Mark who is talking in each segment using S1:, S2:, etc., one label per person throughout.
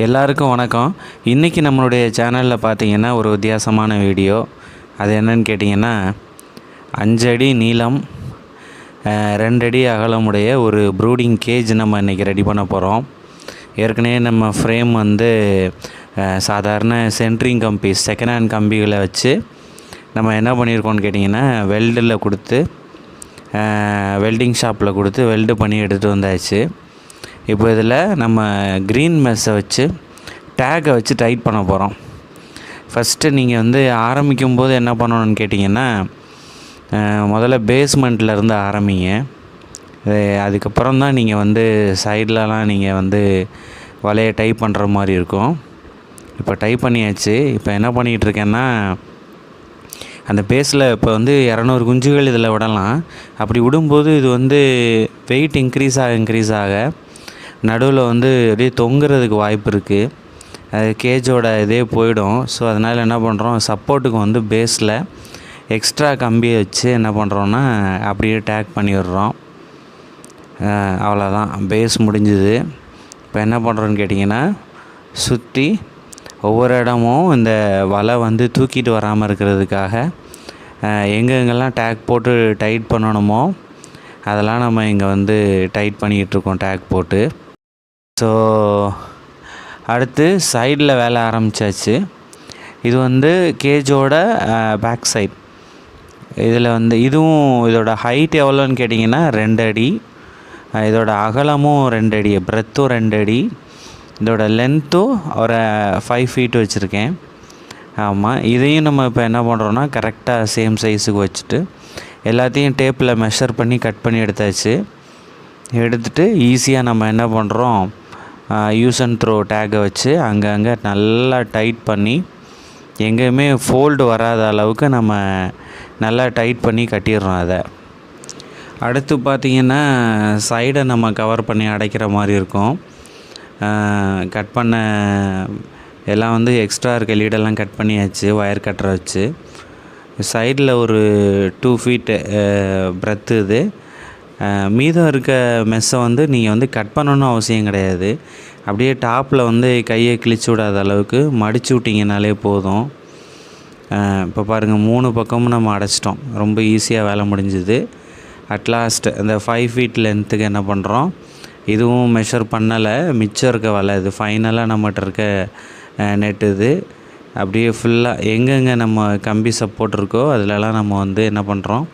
S1: எல்லாருக்கும் வணக்கம். இன்றைக்கி நம்மளுடைய சேனலில் பார்த்தீங்கன்னா ஒரு வித்தியாசமான வீடியோ அது என்னன்னு கேட்டிங்கன்னா அஞ்சடி நீளம் ரெண்டடி அகலமுடைய ஒரு ப்ரூடிங் கேஜ் நம்ம இன்றைக்கி ரெடி பண்ண போகிறோம் ஏற்கனவே நம்ம ஃப்ரேம் வந்து சாதாரண சென்ட்ரிங் கம்பி செகண்ட் ஹேண்ட் கம்பிகளை வச்சு நம்ம என்ன பண்ணியிருக்கோம்னு கேட்டிங்கன்னா வெல்டில் கொடுத்து வெல்டிங் ஷாப்பில் கொடுத்து வெல்டு பண்ணி எடுத்துகிட்டு வந்தாச்சு. இப்போ இதில் நம்ம க்ரீன் மெஸ்ஸை வச்சு டேக்கை வச்சு டைட் பண்ண போகிறோம். ஃபஸ்ட்டு நீங்கள் வந்து ஆரம்பிக்கும் போது என்ன பண்ணணும்னு கேட்டிங்கன்னா முதல்ல பேஸ்மெண்ட்லேருந்து ஆரம்பிங்க. அதுக்கப்புறம் தான் நீங்கள் வந்து சைட்லலாம் நீங்கள் வந்து வலையை டைப் பண்ணுற மாதிரி இருக்கும். இப்போ டைப் பண்ணியாச்சு. இப்போ என்ன பண்ணிகிட்டு இருக்கேன்னா அந்த பேஸில் இப்போ வந்து இரநூறு குஞ்சுகள் இதில் விடலாம். அப்படி விடும்போது இது வந்து வெயிட் இன்க்ரீஸ் ஆக இன்க்ரீஸ் ஆக நடுவில் வந்து அப்படியே தொங்குறதுக்கு வாய்ப்பு இருக்குது அது கேஜோட இதே போயிடும். ஸோ அதனால் என்ன பண்ணுறோம் சப்போர்ட்டுக்கு வந்து பேஸில் எக்ஸ்ட்ரா கம்பியை வச்சு என்ன பண்ணுறோன்னா அப்படியே டேக் பண்ணிடுறோம். அவ்வளோதான் பேஸ் முடிஞ்சுது. இப்போ என்ன பண்ணுறோன்னு கேட்டிங்கன்னா சுற்றி ஒவ்வொரு இடமும் இந்த வலை வந்து தூக்கிட்டு வராமல் இருக்கிறதுக்காக எங்கெங்கெல்லாம் டேக் போட்டு டைட் பண்ணணுமோ அதெல்லாம் நம்ம இங்கே வந்து டைட் பண்ணிக்கிட்டு இருக்கோம் டேக் போட்டு. ஸோ அடுத்து சைடில் வேலை ஆரம்பித்தாச்சு இது வந்து கேஜோட பேக் சைட் இதில் வந்து இதுவும் இதோட ஹைட் எவ்வளோன்னு கேட்டிங்கன்னா ரெண்டு அடி. இதோட அகலமும் ரெண்டு அடி பிரெத்தும் ரெண்டு அடி. இதோட லென்த்தும் ஒரு ஃபைவ் ஃபீட் வச்சுருக்கேன். ஆமாம் இதையும் நம்ம இப்போ என்ன பண்ணுறோன்னா கரெக்டாக சேம் சைஸுக்கு வச்சுட்டு எல்லாத்தையும் டேப்பில் மெஷர் பண்ணி கட் பண்ணி எடுத்தாச்சு. எடுத்துகிட்டு ஈஸியாக நம்ம என்ன பண்ணுறோம் யூஸ் அண்ட் த்ரோ டேக்கை வச்சு அங்கங்கே நல்லா டைட் பண்ணி எங்கேயுமே ஃபோல்டு வராத அளவுக்கு நம்ம நல்லா டைட் பண்ணி கட்டிடுறோம் அதை. அடுத்து பார்த்திங்கன்னா சைடை நம்ம கவர் பண்ணி அடைக்கிற மாதிரி இருக்கும். கட் பண்ண எல்லாம் வந்து எக்ஸ்ட்ரா இருக்க லீடெல்லாம் கட் பண்ணியாச்சு ஒயர் கட்டரை வச்சு. சைடில் ஒரு டூ ஃபீட்டு பிரெத்து இது. மீதம் இருக்க மெஸ்ஸை வந்து நீங்கள் வந்து கட் பண்ணணும் அவசியம் கிடையாது. அப்படியே டாப்பில் வந்து கையை கிழிச்சு விடாத அளவுக்கு மடித்து விட்டிங்கனாலே போதும். இப்போ பாருங்கள் மூணு பக்கமும் நம்ம அடைச்சிட்டோம். ரொம்ப ஈஸியாக வேலை முடிஞ்சுது. அட்லாஸ்ட் இந்த ஃபைவ் ஃபீட் லென்த்துக்கு என்ன பண்ணுறோம் இதுவும் மெஷர் பண்ணலை. மிச்சம் இருக்க வலை இது. ஃபைனலாக நம்மகிட்ட இருக்க நெட் இது. அப்படியே ஃபுல்லாக எங்கெங்கே நம்ம கம்பி சப்போர்ட் இருக்கோ அதிலலாம் நம்ம வந்து என்ன பண்ணுறோம்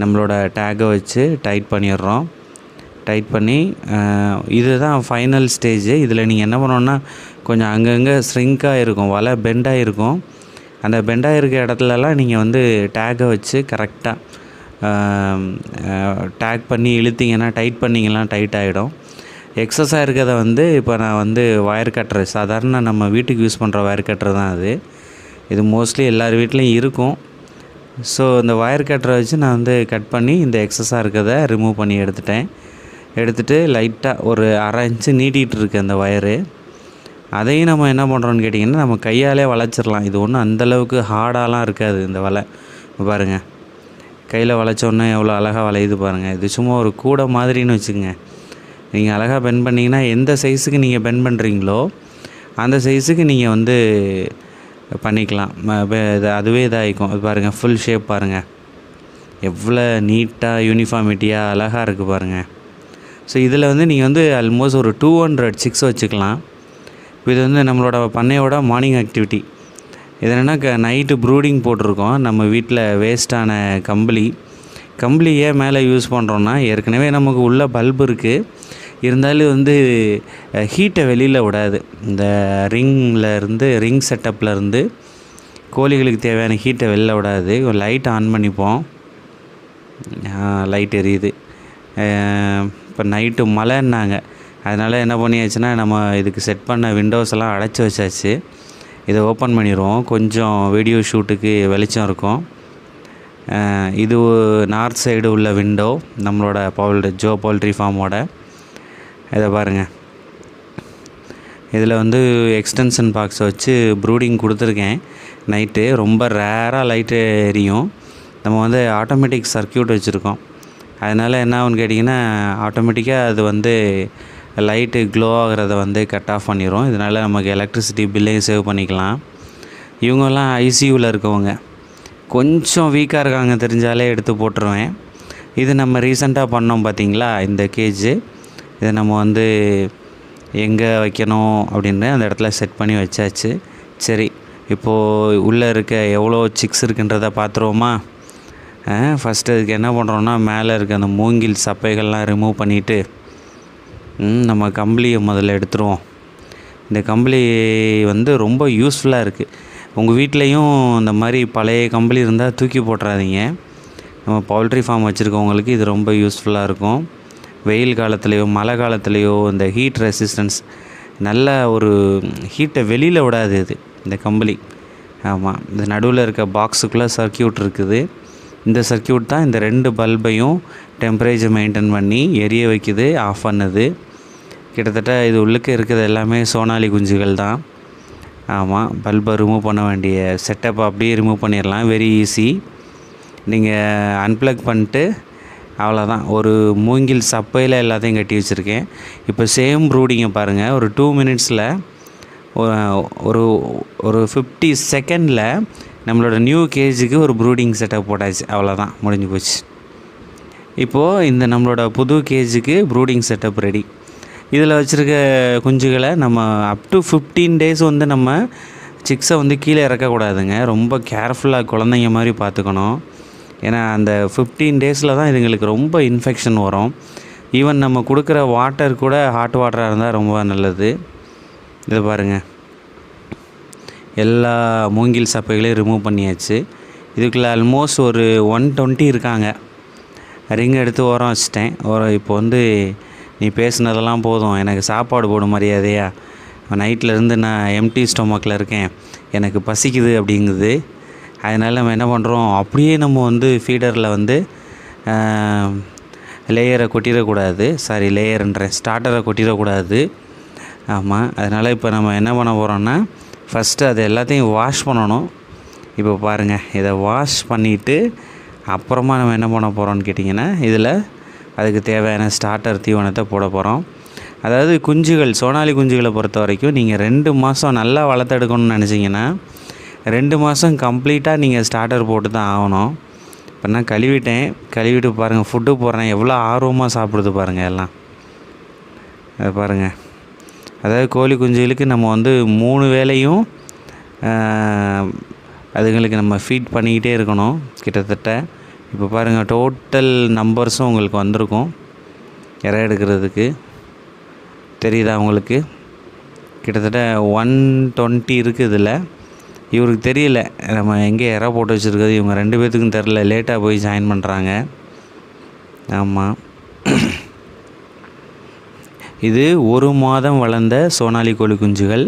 S1: நம்மளோட டேகை வச்சு டைட் பண்ணிடுறோம். டைட் பண்ணி இதுதான் ஃபைனல் ஸ்டேஜ் இதில் நீங்கள் என்ன பண்ணணுன்னா கொஞ்சம் அங்கங்கே ஸ்ரிங்காக இருக்கும் வலை பெண்டாக இருக்கும் அந்த பெண்டாக இருக்க இடத்துலலாம் நீங்கள் வந்து டேக்கை வச்சு கரெக்டாக டேக் பண்ணி இழுத்திங்கன்னா டைட் பண்ணிங்கன்னா டைட் ஆகிடும் எக்ஸஸாக இருக்கிறத வந்து இப்போ நான் வந்து ஒயர் கட்டர் சாதாரண நம்ம வீட்டுக்கு யூஸ் பண்ணுற ஒயர் கட்டர் தான் அது. இது மோஸ்ட்லி எல்லார் வீட்லேயும் இருக்கும். ஸோ இந்த ஒயர் கட்டரை வச்சு நான் வந்து கட் பண்ணி இந்த எக்ஸஸாக இருக்கிறத ரிமூவ் பண்ணி எடுத்துட்டேன். எடுத்துகிட்டு லைட்டாக ஒரு அரை இன்ச்சு நீட்டிகிட்டு இருக்கு அந்த ஒயரு அதையும் நம்ம என்ன பண்ணுறோன்னு கேட்டிங்கன்னா நம்ம கையாலே வளைச்சிடலாம். இது ஒன்றும் அந்தளவுக்கு ஹார்டாலாம் இருக்காது இந்த வலை. பாருங்கள் கையில் வளைச்சோன்னே எவ்வளோ அழகாக வளையுது பாருங்கள் இது சும்மா ஒரு கூடை மாதிரின்னு வச்சுக்கோங்க. நீங்கள் அழகாக பென் பண்ணிங்கன்னா எந்த சைஸுக்கு நீங்கள் பென் பண்ணுறீங்களோ அந்த சைஸுக்கு நீங்கள் வந்து பண்ணிக்கலாம். இது அதுவே இதாகிக்கும். இது பாருங்கள் ஃபுல் ஷேப் பாருங்கள் எவ்வளோ நீட்டாக யூனிஃபார்மிட்டியாக அழகாக இருக்குது பாருங்கள் ஸோ இதில் வந்து நீங்கள் வந்து ஆல்மோஸ்ட் ஒரு டூ ஹண்ட்ரட் சிக்ஸ் வச்சுக்கலாம். இப்போ இது வந்து நம்மளோட பண்ணையோட மார்னிங் ஆக்டிவிட்டி இது என்னென்னா க நைட்டு ப்ரூடிங் போட்டிருக்கோம். நம்ம வீட்டில் வேஸ்ட்டான கம்பளி. கம்பளியே மேலே யூஸ் பண்ணுறோன்னா ஏற்கனவே நமக்கு உள்ள பல்பு இருக்குது இருந்தாலும் வந்து ஹீட்டை வெளியில் விடாது. இந்த ரிங்கில் இருந்து ரிங் செட்டப்பில் இருந்து கோழிகளுக்கு தேவையான ஹீட்டை வெளில விடாது. லைட் ஆன் பண்ணிப்போம். லைட் எரியுது. இப்போ நைட்டு மழைன்னாங்க. அதனால் என்ன பண்ணியாச்சுன்னா நம்ம இதுக்கு செட் பண்ண விண்டோஸ் எல்லாம் அடைச்சி வச்சாச்சு. இதை ஓப்பன் பண்ணிடுவோம். கொஞ்சம் வீடியோ ஷூட்டுக்கு வெளிச்சம் இருக்கும். இது நார்த் சைடு உள்ள விண்டோ நம்மளோட பவுல் ஜோ பவுல்ட்ரி ஃபார்மோட இதை பாருங்கள் இதில் வந்து எக்ஸ்டென்ஷன் பாக்ஸை வச்சு ப்ரூடிங் கொடுத்துருக்கேன். நைட்டு ரொம்ப ரேராக லைட்டு எரியும். நம்ம வந்து ஆட்டோமேட்டிக் சர்க்கியூட் வச்சுருக்கோம். அதனால் என்ன ஆகுன்னு கேட்டிங்கன்னா ஆட்டோமேட்டிக்காக அது வந்து லைட்டு க்ளோ ஆகிறத வந்து கட் ஆஃப் பண்ணிடும் இதனால் நமக்கு எலக்ட்ரிசிட்டி பில்லையும் சேவ் பண்ணிக்கலாம். இவங்கெல்லாம் ஐசியூவில் இருக்கவங்க. கொஞ்சம் வீக்காக இருக்காங்க தெரிஞ்சாலே எடுத்து போட்டுருவேன். இது நம்ம ரீசெண்டாக பண்ணோம் பார்த்தீங்களா? இந்த கேஜு இதை நம்ம வந்து எங்கே வைக்கணும் அப்படின்னு அந்த இடத்துல செட் பண்ணி வச்சாச்சு. சரி இப்போது உள்ளே இருக்க எவ்வளோ சிக்ஸ் இருக்குன்றதை பார்த்துருவோமா? ஃபஸ்ட்டு அதுக்கு என்ன பண்ணுறோன்னா மேலே இருக்க அந்த மூங்கில் சப்பைகள்லாம் ரிமூவ் பண்ணிவிட்டு நம்ம கம்பளியை முதல்ல எடுத்துருவோம். இந்த கம்பளி வந்து ரொம்ப யூஸ்ஃபுல்லாக இருக்குது உங்கள் வீட்லேயும் இந்த மாதிரி பழைய கம்பளி இருந்தால் தூக்கி போட்டுறாதீங்க. நம்ம பவுல்ட்ரி ஃபார்ம் வச்சுருக்கவங்களுக்கு இது ரொம்ப யூஸ்ஃபுல்லாக இருக்கும். வெயில் காலத்துலேயோ மழை காலத்துலேயோ இந்த ஹீட் ரெசிஸ்டன்ஸ் நல்ல ஒரு ஹீட்டை வெளியில் விடாது இது இந்த கம்பளி. ஆமாம் இந்த நடுவில் இருக்க பாக்ஸுக்குள்ளே சர்க்கியூட் இருக்குது. இந்த சர்க்கியூட் தான் இந்த ரெண்டு பல்பையும் டெம்பரேச்சர் மெயின்டைன் பண்ணி எரிய வைக்குது ஆஃப் பண்ணுது. கிட்டத்தட்ட இது உள்ளுக்கு இருக்கிறது எல்லாமே சோனாலி குஞ்சுகள் தான். ஆமாம் பல்பை ரிமூவ் பண்ண வேண்டிய செட்டப் அப்படியே ரிமூவ் பண்ணிடலாம் வெரி ஈஸி நீங்கள் அன்ப்ளக் பண்ணிட்டு அவ்வளோதான் ஒரு மூங்கில் சப்பையில் எல்லாத்தையும் கட்டி வச்சுருக்கேன். இப்போ சேம் ப்ரூடிங்கை பாருங்கள் ஒரு டூ மினிட்ஸில் ஒரு ஒரு ஃபிஃப்டி செகண்டில் நம்மளோட நியூ கேஜுக்கு ஒரு ப்ரூடிங் செட்டப் போட்டாச்சு. அவ்வளோதான் முடிஞ்சு போச்சு. இப்போது இந்த நம்மளோட புது கேஜுக்கு ப்ரூடிங் செட்டப் ரெடி இதில் வச்சுருக்க குஞ்சுகளை நம்ம அப் டு ஃபிஃப்டீன் டேஸ் வந்து நம்ம சிக்ஸை வந்து கீழே இறக்கக்கூடாதுங்க. ரொம்ப கேர்ஃபுல்லாக குழந்தைங்க மாதிரி பார்த்துக்கணும். ஏன்னா அந்த ஃபிஃப்டீன் டேஸில் தான் இதுங்களுக்கு ரொம்ப இன்ஃபெக்ஷன் வரும். ஈவன் நம்ம கொடுக்குற வாட்டர் கூட ஹாட் வாட்டராக இருந்தால் ரொம்ப நல்லது. இதை பாருங்கள் எல்லா மூங்கில் சப்பைகளையும் ரிமூவ் பண்ணியாச்சு. இதுக்குள்ளே ஆல்மோஸ்ட் ஒரு ஒன் டுவெண்ட்டி இருக்காங்க. ரிங் எடுத்து உரம் வச்சிட்டேன். உரம் இப்போ வந்து நீ பேசுனதெல்லாம் போதும். எனக்கு சாப்பாடு போட மரியாதையா. நைட்லேருந்து நான் எம்டி ஸ்டொமக்கில் இருக்கேன். எனக்கு பசிக்குது அப்படிங்குது. அதனால் நம்ம என்ன பண்ணுறோம் அப்படியே நம்ம வந்து ஃபீடரில் வந்து லேயரை கொட்டிடக்கூடாது. சாரி லேயர்ன்றேன் ஸ்டார்டரை கொட்டிடக்கூடாது. ஆமாம் அதனால் இப்போ நம்ம என்ன பண்ண போகிறோன்னா ஃபஸ்ட்டு அது எல்லாத்தையும் வாஷ் பண்ணணும். இப்போ பாருங்கள் இதை வாஷ் பண்ணிவிட்டு அப்புறமா நம்ம என்ன பண்ண போகிறோம்னு கேட்டிங்கன்னா இதில் அதுக்கு தேவையான ஸ்டார்டர் தீவனத்தை போட போகிறோம் அதாவது குஞ்சுகள் சோனாலி குஞ்சுகளை பொறுத்த வரைக்கும் நீங்கள் ரெண்டு மாதம் நல்லா வளர்த்தெடுக்கணும்னு நினச்சிங்கன்னா ரெண்டு மாதம் கம்ப்ளீட்டாக நீங்கள் ஸ்டார்டர் போட்டு தான் ஆகணும். இப்போ நான் கழுவிட்டேன். கழுவிட்டு பாருங்கள் ஃபுட்டு போடுறேன். எவ்வளோ ஆர்வமாக சாப்பிடுது பாருங்கள் எல்லாம். அது பாருங்கள் அதாவது கோழி குஞ்சுகளுக்கு நம்ம வந்து மூணு வேலையும் அதுங்களுக்கு நம்ம ஃபீட் பண்ணிக்கிட்டே இருக்கணும் கிட்டத்தட்ட. இப்போ பாருங்கள் டோட்டல் நம்பர்ஸும் உங்களுக்கு வந்திருக்கும். இறை எடுக்கிறதுக்கு. தெரியுதா உங்களுக்கு? கிட்டத்தட்ட ஒன் டுவெண்ட்டி இருக்குது இதில். இவருக்கு தெரியல. நம்ம எங்கே இறை போட்டு வச்சுருக்கிறது இவங்க ரெண்டு பேர்த்துக்கும் தெரில லேட்டாக போய் ஜாயின் பண்ணுறாங்க ஆமாம் இது ஒரு மாதம் வளர்ந்த சோனாலி கோழி குஞ்சுகள்.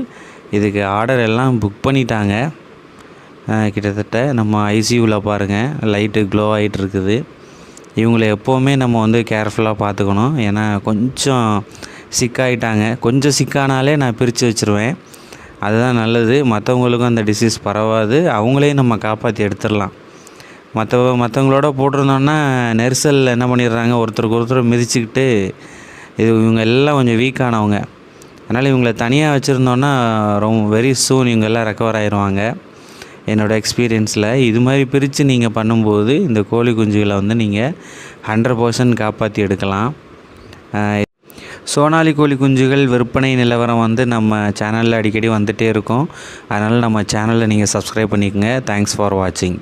S1: இதுக்கு ஆர்டர் எல்லாம் புக் பண்ணிட்டாங்க. கிட்டத்தட்ட நம்ம ஐசியூவில் பாருங்கள் லைட்டு க்ளோ ஆகிட்டு இருக்குது. இவங்களை எப்போவுமே நம்ம வந்து கேர்ஃபுல்லாக பார்த்துக்கணும். ஏன்னா கொஞ்சம் சிக்காயிட்டாங்க கொஞ்சம் சிக்கானாலே நான் பிரித்து வச்சுருவேன். அதுதான் நல்லது. மற்றவங்களுக்கும் அந்த டிசீஸ் பரவாது. அவங்களையும் நம்ம காப்பாற்றி எடுத்துடலாம். மற்ற மற்றவங்களோட போட்டிருந்தோன்னா நெரிசலில் என்ன பண்ணிடுறாங்க? ஒருத்தருக்கு ஒருத்தர் மிதிச்சுக்கிட்டு இது இவங்க எல்லாம் கொஞ்சம் வீக்கானவங்க அதனால் இவங்களை தனியாக வச்சுருந்தோன்னா ரொம்ப வெரி சூன் இவங்க எல்லாம் ரெக்கவர் ஆயிடுவாங்க என்னோடய எக்ஸ்பீரியன்ஸில் இது மாதிரி பிரித்து நீங்கள் பண்ணும்போது இந்த கோழி குஞ்சுகளை வந்து நீங்கள் ஹண்ட்ரட் பர்சன்ட் காப்பாற்றி எடுக்கலாம். சோனாலி கோழி குஞ்சுகள் விற்பனை நிலவரம் வந்து நம்ம சேனலில் அடிக்கடி வந்துகிட்டே இருக்கும். அதனால் நம்ம சேனலில் நீங்கள் சப்ஸ்கிரைப் பண்ணிக்கோங்க. தேங்க்ஸ் ஃபார் வாட்சிங்